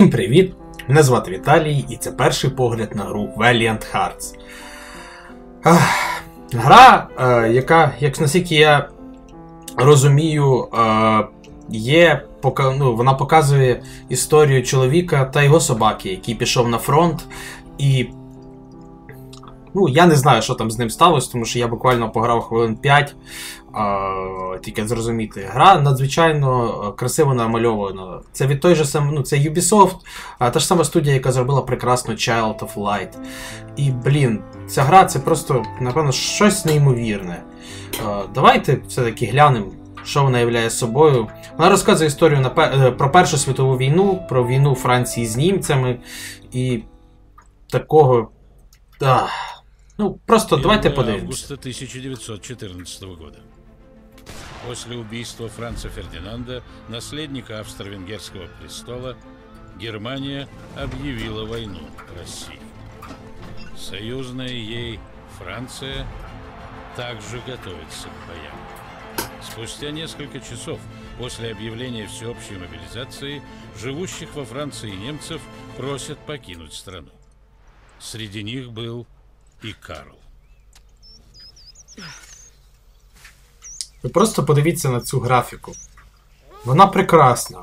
Всім привіт! Мене звати Віталій, і це перший погляд на гру Valiant Hearts. Гра, е, яка, як наскільки я розумію, е, є, ну, вона показує історію чоловіка та його собаки, який пішов на фронт. І. Ну, я не знаю, що там з ним сталося, тому що я буквально пограв хвилин 5. А, тільки зрозуміти. Гра надзвичайно е, красиво намальована. Це від той же сам, ну, це Ubisoft, а та ж сама студія, яка зробила прекрасну Child of Light. І, блін, ця гра це просто, напевно, щось неймовірне. Е, Давайте все-таки глянемо, що вона являє собою. Вона розказує історію на е, про Першу світову війну, про війну Франції з німцями і такого. А, ну, просто давайте Июля подивимося. августа 1914 года. После убийства Франца Фердинанда, наследника австро-венгерского престола, Германия объявила войну России. Союзная ей Франция также готовится к боям. Спустя несколько часов после объявления всеобщей мобилизации живущих во Франции немцев просят покинуть страну. Среди них был и Карл. Ви просто подивіться на цю графіку. Вона прекрасна.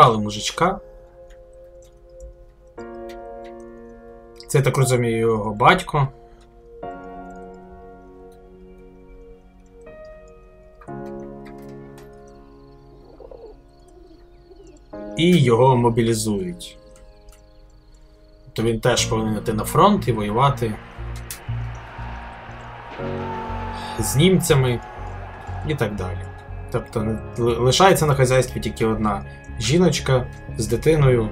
Забрали мужичка. Це, так розумію, його батько. І його мобілізують. То він теж повинен йти на фронт і воювати з німцями і так далі. Тобто не- ли- лишається на хазяйстві тільки одна жіночка з дитиною.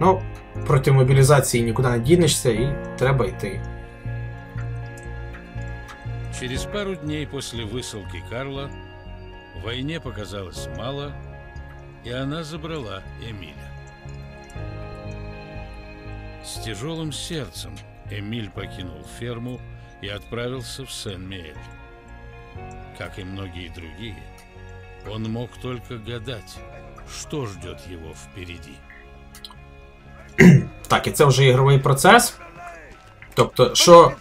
Ну, проти мобілізації нікуди не дінешся і треба йти. Через пару дней после высылки Карла войне показалось мало, и она забрала Эмиля. С тяжелым сердцем Эмиль покинул ферму и отправился в Сен-Миэль. Как и многие другие, он мог только гадать, что ждет его впереди. Так, і це вже ігровий процес. Тобто, що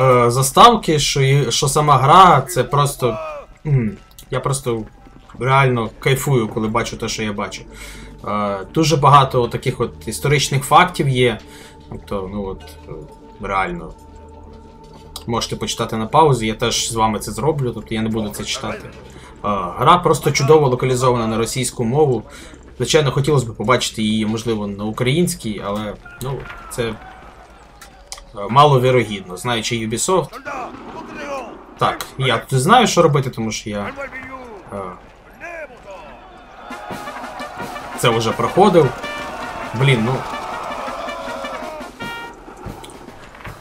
е, заставки, що, що сама гра, це просто. я просто реально кайфую, коли бачу те, що я бачу. Е, дуже багато таких от історичних фактів є. Тобто, ну от, е, реально. Можете почитати на паузі, я теж з вами це зроблю, тобто я не буду це читати. Гра просто чудово локалізована на російську мову. Звичайно, хотілося б побачити її, можливо, на українській, але ну, це е, маловірогідно. Знаючи Ubisoft. Так, я тут знаю, що робити, тому що я е, це вже проходив. Блін, ну.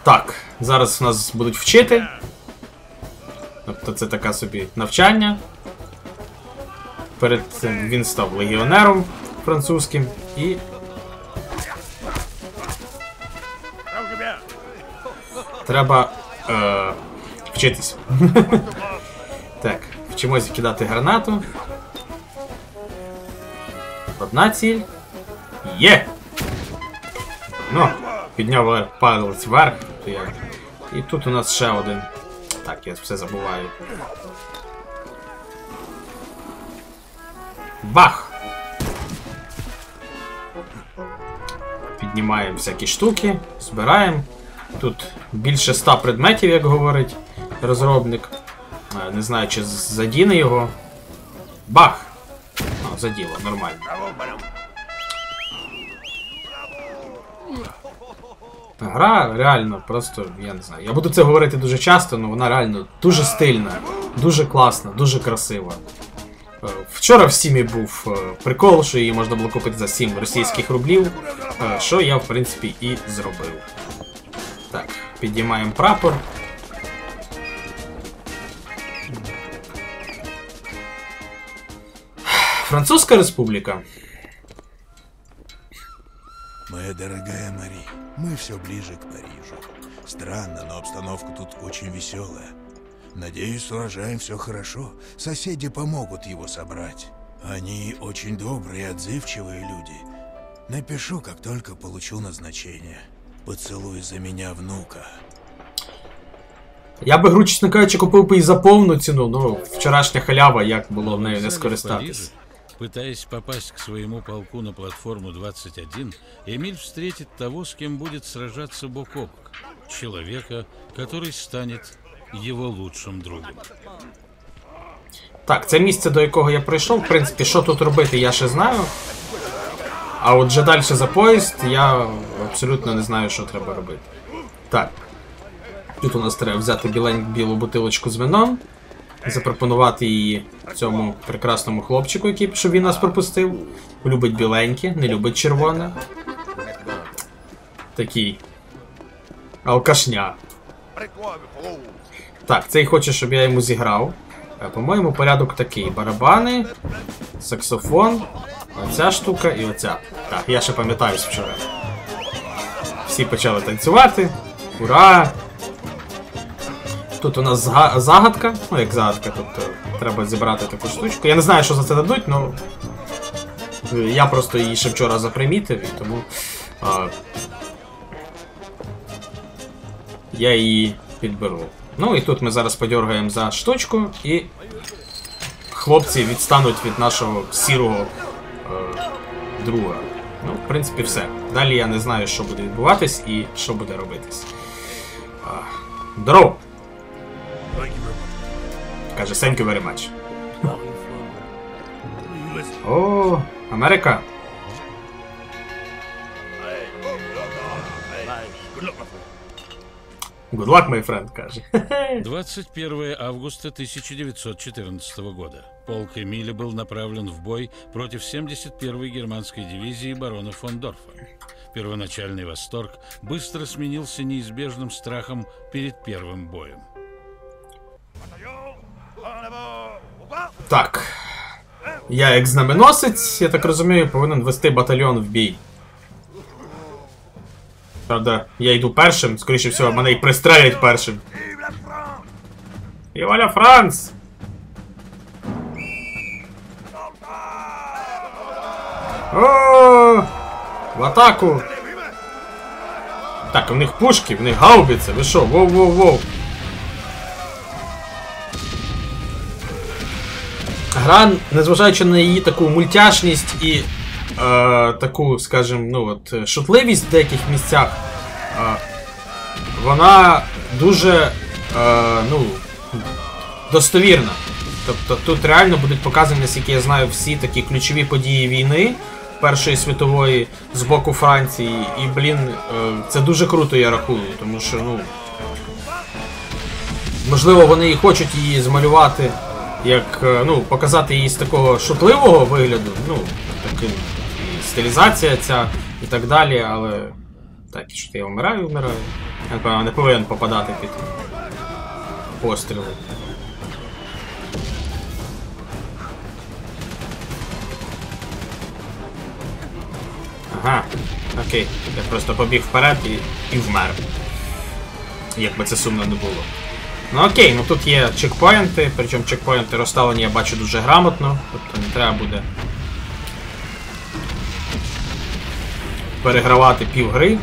Так, зараз нас будуть вчити. Тобто це така собі навчання. Перед цим він став легіонером французьким і. Треба е, вчитись. так, вчимось кидати гранату. Одна ціль. Є! Ну, підняв палець вверх. І тут у нас ще один. Так, я все забуваю. Бах! Піднімаємо всякі штуки, збираємо. Тут більше ста предметів, як говорить розробник. Е, Не знаю, чи задіне його. Бах! Заділо, нормально. Гра реально просто, я не знаю. Я буду це говорити дуже часто, але вона реально дуже стильна, дуже класна, дуже красива. Е, Вчора в Сімі був е, прикол, що її можна було купити за 7 російських рублів, е, що я в принципі і зробив. Так, підіймаємо прапор. Французька республіка. Моя дорогая Мари, мы все ближе к Парижу. Странно, но обстановка тут очень веселая. Надеюсь, с урожаем все хорошо. Соседи помогут его собрать. Они очень добрые и отзывчивые люди. Напишу, как только получу назначение. Поцелуй за меня внука. Я би гру, чесно кажучи, купив би і за повну ціну, ну, вчорашня халява, як було нею не. Париже, Пытаясь попасть к своему полку на платформу 21, Эмиль встретит того, с кем будет сражаться бок о бок. Человека, который станет его лучшим другом. Так, це місце, до якого я прийшов, в принципі, що тут робити, я ще знаю. А от вже далі за поїзд я абсолютно не знаю, що треба робити. Так. Тут у нас треба взяти білень, білу бутилочку з вином, запропонувати її цьому прекрасному хлопчику, який щоб він нас пропустив. Любить біленьке, не любить червоне. Такий. Алкашня. Так, цей хоче, щоб я йому зіграв. Е, По-моєму, порядок такий: барабани, саксофон, оця штука і оця. Так, я ще пам'ятаю з вчора. Всі почали танцювати. Ура! Тут у нас загадка. Ну, як загадка, тобто треба зібрати таку штучку. Я не знаю, що за це дадуть, але я просто її ще вчора запримітив, і тому. А, я її підберу. Ну і тут ми зараз подергаємо за штучку, і хлопці відстануть від нашого сірого е, друга. Ну, в принципі, все. Далі я не знаю, що буде відбуватись і що буде робитись. Здорово! Каже, thank you very much. О, Америка. Good luck, my friend, каже. 21 августа 1914 года. Полк Эмиля был направлен в бой против 71-й германской дивизии барона фон Дорфа. Первоначальный восторг быстро сменился неизбежным страхом перед первым боем. Так. Я як знаменосець, я так розумію, повинен вести батальйон в бій. Правда, я йду першим, скоріше всього, мене і пристрелять першим. І Валя Франц! О! В атаку! Так, у них пушки, в них гаубиці, ви що? Воу-воу-воу! Гра, незважаючи на її таку мультяшність і е, таку, скажімо, ну от, е, шутливість в деяких місцях, е, вона дуже е, ну, достовірна. Тобто тут реально будуть показані, наскільки я знаю, всі такі ключові події війни Першої світової з боку Франції. І, блін, е, це дуже круто, я рахую, тому що, ну. Можливо, вони і хочуть її змалювати, як, е, ну, показати її з такого шутливого вигляду, ну, таким, і стилізація ця і так далі, але. Так, що я вмираю, вмираю. Я напевно не повинен попадати під постріли. Ага, окей. Я просто побіг вперед і, і вмер. Як би це сумно не було. Ну окей, ну тут є чекпоінти, причому чекпоінти розставлені я бачу дуже грамотно, тобто не треба буде перегравати пів гри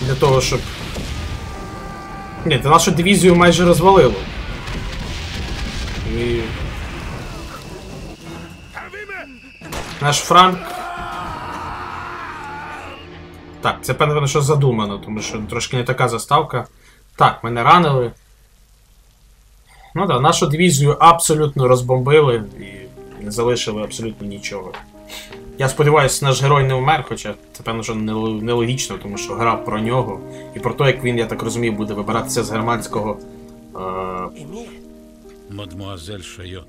для того, щоб. Ні, ти нашу дивізію майже розвалило. І... Наш Франк. Так, це певно, що задумано, тому що трошки не така заставка. Так, мене ранили. Ну так, нашу дивізію абсолютно розбомбили і не залишили абсолютно нічого. Я сподіваюся, наш герой не вмер, хоча це певно, що нел- нелогічно, тому що гра про нього і про те, як він, я так розумію, буде вибиратися з германського. Е- Мадмуазель Шайон.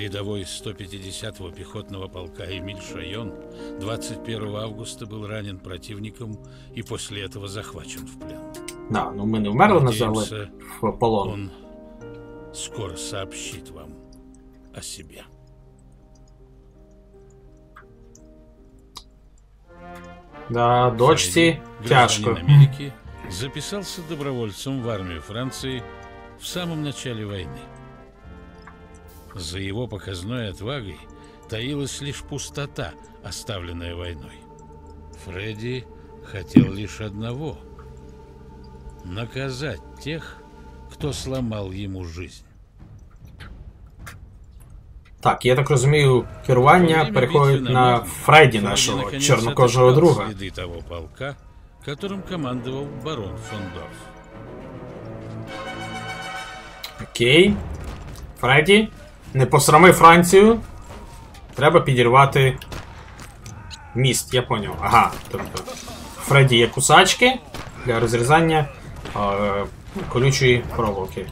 Рядовой 150-го пехотного полка Эмиль Шайон 21 августа был ранен противником и после этого захвачен в плен. Да, ну ми не вмерли, нас взяли Надеемся, в полон. он скоро сообщит вам о себе. Да, Фредди, тяжко. Америки, записался добровольцем в армию Франции в самом начале войны. За его показной отвагой таилась лишь пустота, оставленная войной. Фредди хотел лишь одного — наказать тех, кто сломал ему жизнь. Так, я так розумію, керування Во время переходить битвы на Марне Фредді, Фредди, нашого наконец, чорнокожого отыскал друга. следы того полка, которым командовал барон фон Дорф. Окей. Фредді, не посрами Францію. Треба підірвати міст, я поняв. Ага, тобто. Фредді є кусачки для розрізання е, колючої проволоки.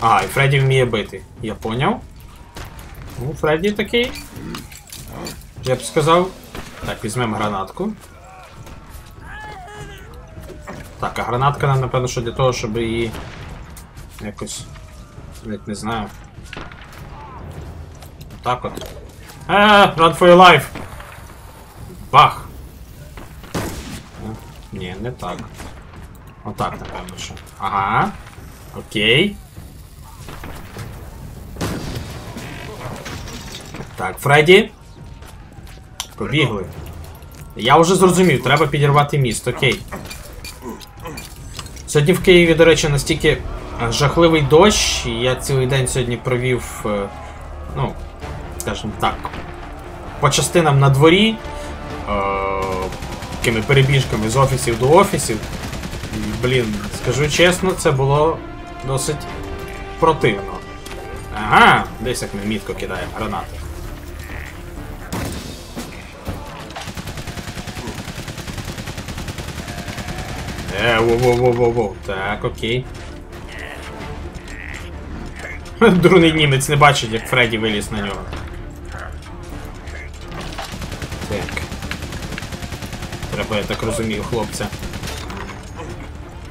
Ага, і Фредді вміє бити. Я поняв. Ну, Фредді такий. Я б сказав. Так, візьмемо гранатку. Так, а гранатка нам, напевно, що для того, щоб її якось. Навіть не знаю. Так от. А, run for your life! Бах! Ну, Ні, не так. Отак, напевно, що. Ага. Окей. Так, Фредді. Побігли. Я вже зрозумів, треба підірвати міст, окей. Сьогодні в Києві, до речі, настільки е, жахливий дощ, і я цілий день сьогодні провів, е, ну, скажімо так, по частинам на дворі, е, такими перебіжками з офісів до офісів. Блін, скажу чесно, це було досить противно. Ага, десь як ми мітко кидаємо гранати. Е, во-во-во-во-во. Так, окей. Дурний німець не бачить, як Фредді виліз на нього. Так. Треба, я так розумію, хлопця.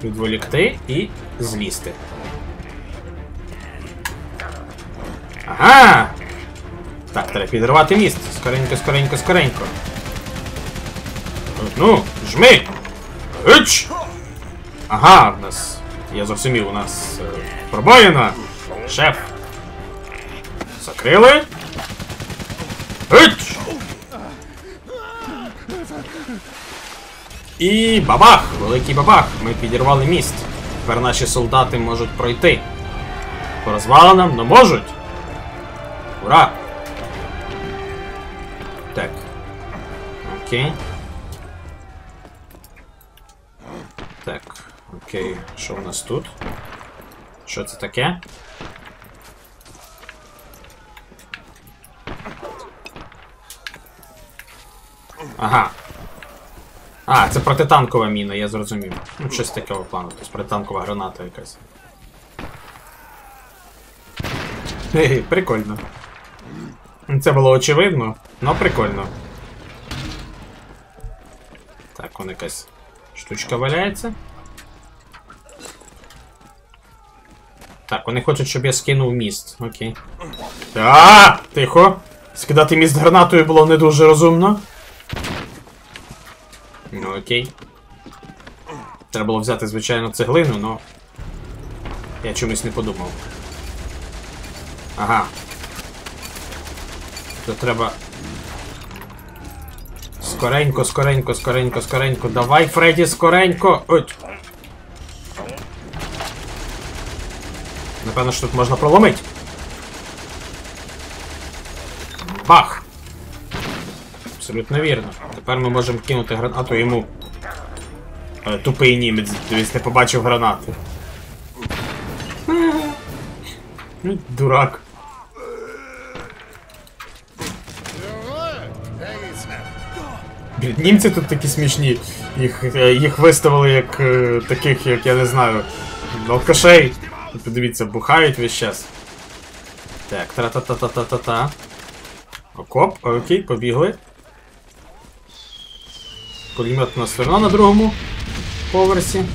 Відволікти і злізти. Ага! Так, треба підривати міст. Скоренько, скоренько, скоренько. Ну, жми! Іч! Ага, в нас. Я зрозумів, у нас е, пробоїна. Шеф. Закрили. І бабах! Великий бабах! Ми підірвали міст. Тепер наші солдати можуть пройти. По розвалинам, но можуть. Ура! Так. Окей. Так, окей, що в нас тут? Що це таке? Ага. А, це протитанкова міна, я зрозумів. Ну, щось такого плану, тобто протитанкова граната якась. Хе-хе, прикольно. Це було очевидно, але прикольно. Так, вон якась штучка валяється. Так, вони хочуть, щоб я скинув міст. Окей. А, Тихо! Скидати міст гранатою було не дуже розумно. Ну окей. Треба було взяти, звичайно, цеглину, но. Я чомусь не подумав. Ага. То треба. Скоренько, скоренько, скоренько, скоренько. Давай, Фредді, скоренько! Ой. Напевно, що тут можна проломити. Бах! Абсолютно вірно. Тепер ми можемо кинути гранату йому. Е, Тупий німець, дивись, не побачив гранати. Ну, Дурак. Німці тут такі смішні. Їх, е, їх виставили як е, таких, як я не знаю, алкашей. Подивіться, бухають весь час. Так, тра-та-та-та-та-та-та. Окоп, окей, побігли. Пулемет у нас все одно на другому поверсі.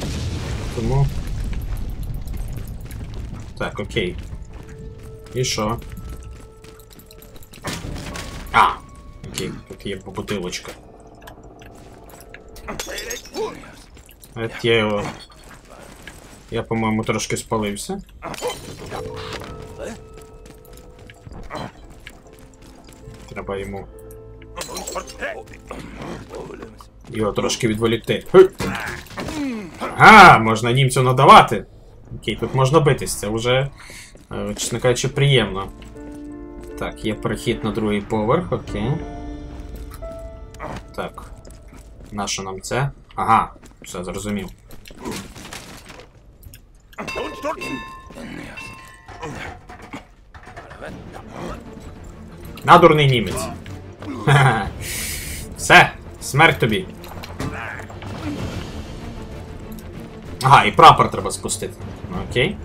Тому. Так, окей. І що? А! Окей, тут є бутилочка. От я його. Я, по-моєму, трошки спалився. Треба йому. Його трошки відволікти. Ага, можна німцю надавати. Окей, тут можна битись, це вже, е, чесно кажучи, приємно. Так, є перехід на другий поверх, окей. Так. Нащо нам це? Ага, все зрозумів. На дурний німець. Все, смерть тобі. Ага, і прапор треба спустити. Ну, Окей.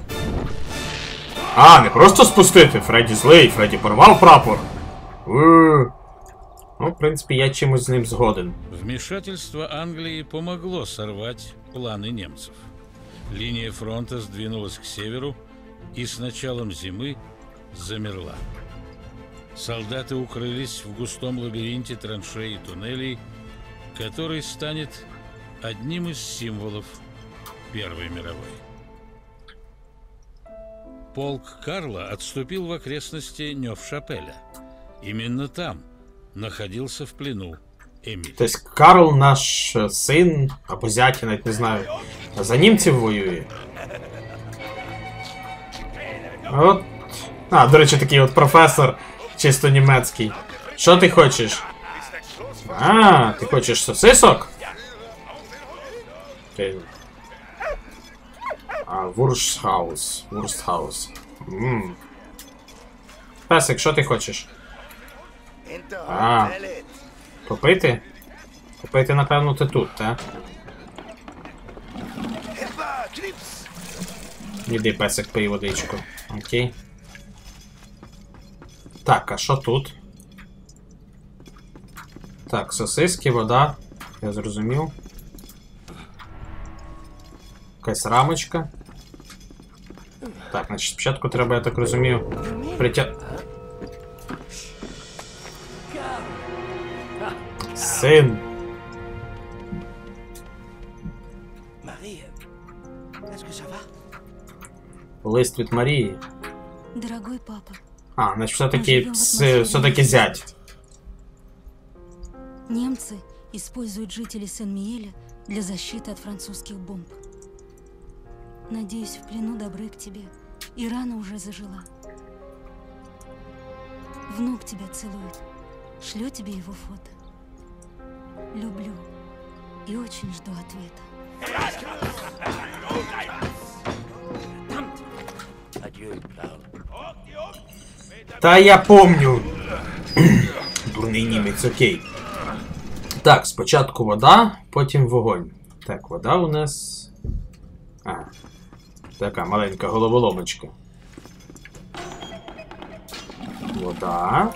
А, не просто спустити. Фредді злий, Фредді порвав прапор. У. Ну, в принципі, я чимось з ним згоден. Вмешательство Англии помогло сорвать планы немцев. Линия фронта сдвинулась к северу и с началом зимы замерла. Солдаты укрылись в густом лабиринте траншей и туннелей, который станет одним из символов Первой мировой. Полк Карла отступил в окрестности Нёв-Шапеля. Именно там находился в плену Эмиль. Тобто Карл, наш е, син, або зять, я навіть не знаю, за німців воює. От. А, до речі, такий от професор, чисто німецький. Що ти хочеш? А, ти хочеш сосисок? Ти... Вурстхаус. Вурстхаус. Песик, що ти хочеш? А. Попити? Попити, напевно, ти тут, так? Іди, песик, пий водичку. Окей. Так, а що тут? Так, сосиски, вода. Я зрозумів. Якась рамочка. Так, значить, спочатку треба, я так розумію, притя... Син. Marie, est-ce que ça va Лист від Марії. Дорогой папа, А, значить, все-таки все-таки зять. немцы используют жителей Сен-Миеля для защиты от французских бомб. Надеюсь, в плену добры к тебе, и рана уже зажила. Внук тебя целует. Шлю тебе его фото. Люблю и очень жду ответа. Та я помню. Дурний німець, окей. Так, спочатку вода, потім вогонь. Так, вода у нас. А. Така маленька головоломочка. Вода.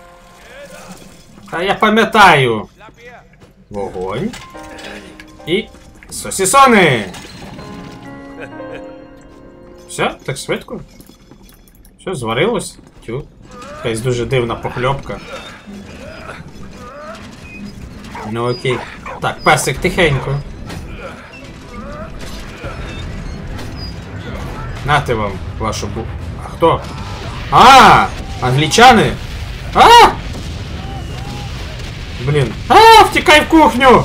Та я пам'ятаю. Вогонь. І. Сосісони! Все, так швидко? Все, зварилось? Тю. Якась дуже дивна похльопка. Ну окей. Так, песик тихенько. Нате вам вашу бу. А хто? А! Англічани! А! Блін. А! Втікай в кухню!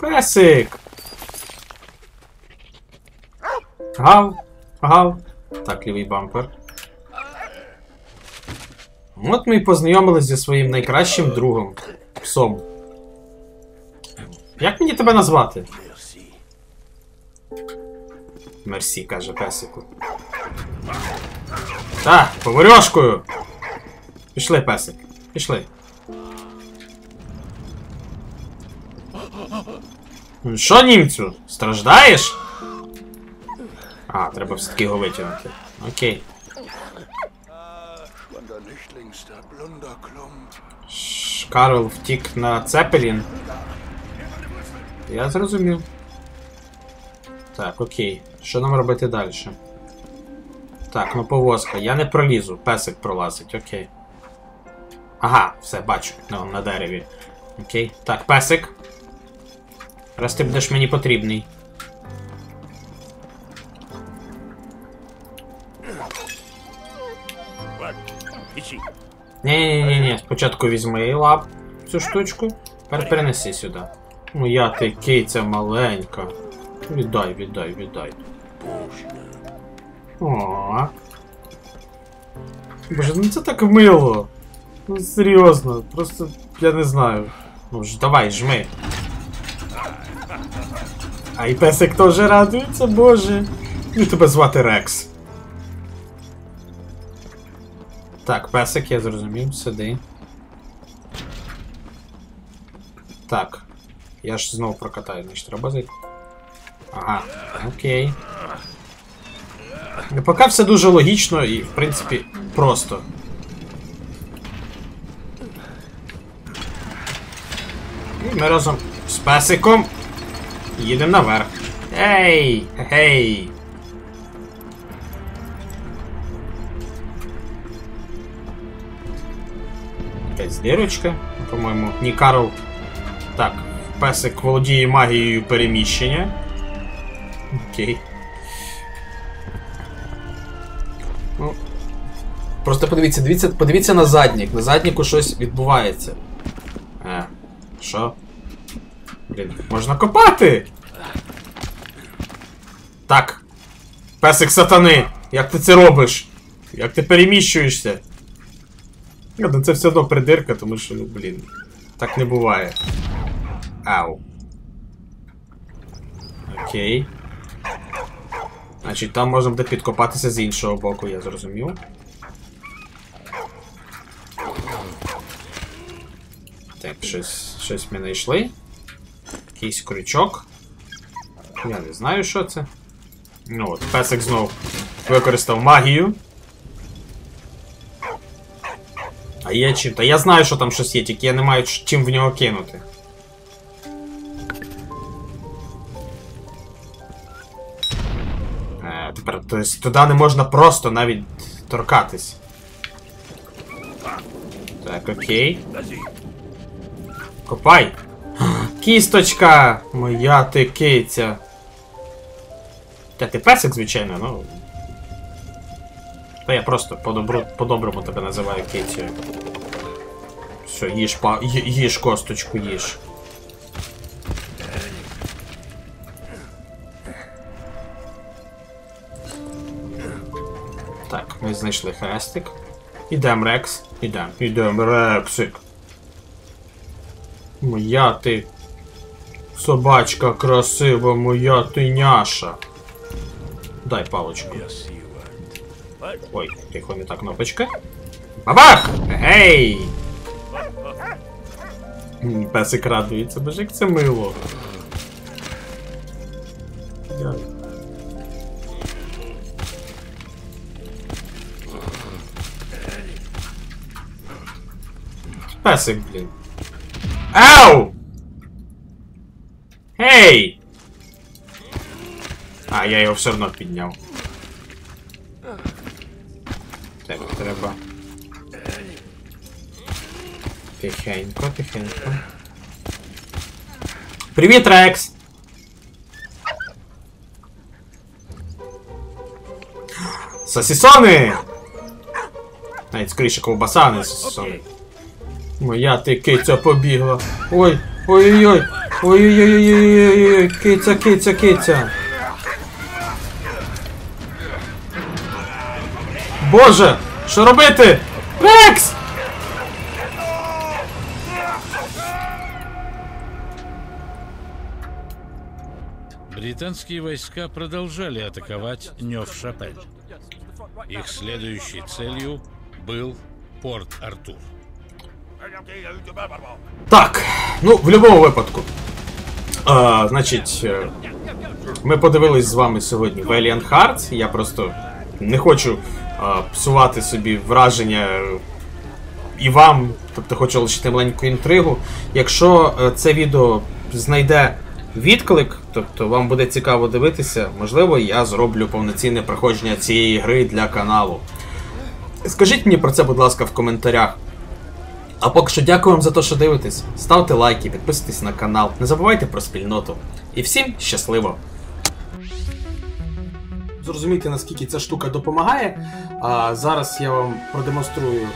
Песик! Гав, гав. Так, лівий бампер. От ми і познайомились зі своїм найкращим другом. Псом. Як мені тебе назвати? Мерсі, каже песику. Так, поварьошкою! Пішли, песик. Пішли. Ну Що, німцю? Страждаєш? А, треба все-таки його витягнути. Окей. Карл втік на Цепелін. Я зрозумів. Так, окей. Що нам робити далі? Так, ну повозка. Я не пролізу, песик пролазить, окей. Ага, все, бачу. Ну, на дереві. Окей. Так, песик. Раз ти будеш мені потрібний. Ні-ні-ні, спочатку візьми лап цю штучку, тепер перенеси сюди. Ну я ти киця маленька. Віддай, віддай, віддай. О. Боже, ну це так мило. Ну серйозно, просто я не знаю. Ну ж давай, жми. А і песик теж радується, боже. Ну тебе звати Рекс. Так, песик, я зрозумів, сиди. Так. Я ж знову прокатаю, значить треба зайти. Ага, окей. Ну, поки все дуже логічно і, в принципі, просто. І ми разом з песиком їдемо наверх. Ей! Гей! Якась дирочка, по-моєму. Ні, Карл. Так, песик володіє магією переміщення. Окей. Ну. Просто подивіться, дивіться, подивіться на заднік. На задніку щось відбувається. Е, що? Блін, можна копати! Так. Песик сатани! Як ти це робиш? Як ти переміщуєшся? Ні, ну це все одно придирка, тому що, ну, блін. Так не буває. Ау. Окей. Значить, там можна буде підкопатися з іншого боку, я зрозумів. Так, щось, щось ми знайшли. Якийсь крючок. Я не знаю, що це. Ну от, песик знов використав магію. Є чим? Та я знаю, що там щось є, тільки я не маю чим в нього кинути. Е, тепер, тобто, туди не можна просто навіть торкатись. Так, окей. Копай! Кісточка! Моя ти киця. Та ти песик, звичайно, ну. Та я просто по-доброму тебе називаю кицею. Все, їж, па, їж косточку, їж. Так, ми знайшли хрестик. Ідем, Рекс. Ідем, ідем, Рексик. Моя ти. Собачка красива, моя ти няша. Дай палочку. Ой, не та кнопочка. Бабах! Гей! Песик радується, боже, як це мило. Песик, блін. Ау! Гей! А, я його все одно підняв. Тихенько, тихенько. Привіт, Рекс! Сосісони! Навіть скоріше ковбаса, а не сосісони. Моя ти киця побігла. Ой, ой-ой-ой! Ой-ой-ой-ой-ой-ой! Киця, киця, киця! Боже! Що робити? Рекс! Британские войска продолжали атаковать Нёв-Шапель. Их следующей целью был порт Артур. Так, ну, в будь-якому випадку. А, значить, е, ми подивились з вами сьогодні Valiant Hearts. Я просто не хочу а, псувати собі враження і вам, тобто хочу лишити маленьку інтригу. Якщо е, це відео знайде відклик, тобто вам буде цікаво дивитися, можливо, я зроблю повноцінне проходження цієї гри для каналу. Скажіть мені про це, будь ласка, в коментарях. А поки що дякую вам за те, що дивитесь. Ставте лайки, підписуйтесь на канал, не забувайте про спільноту. І всім щасливо! Зрозуміти, наскільки ця штука допомагає. А зараз я вам продемонструю.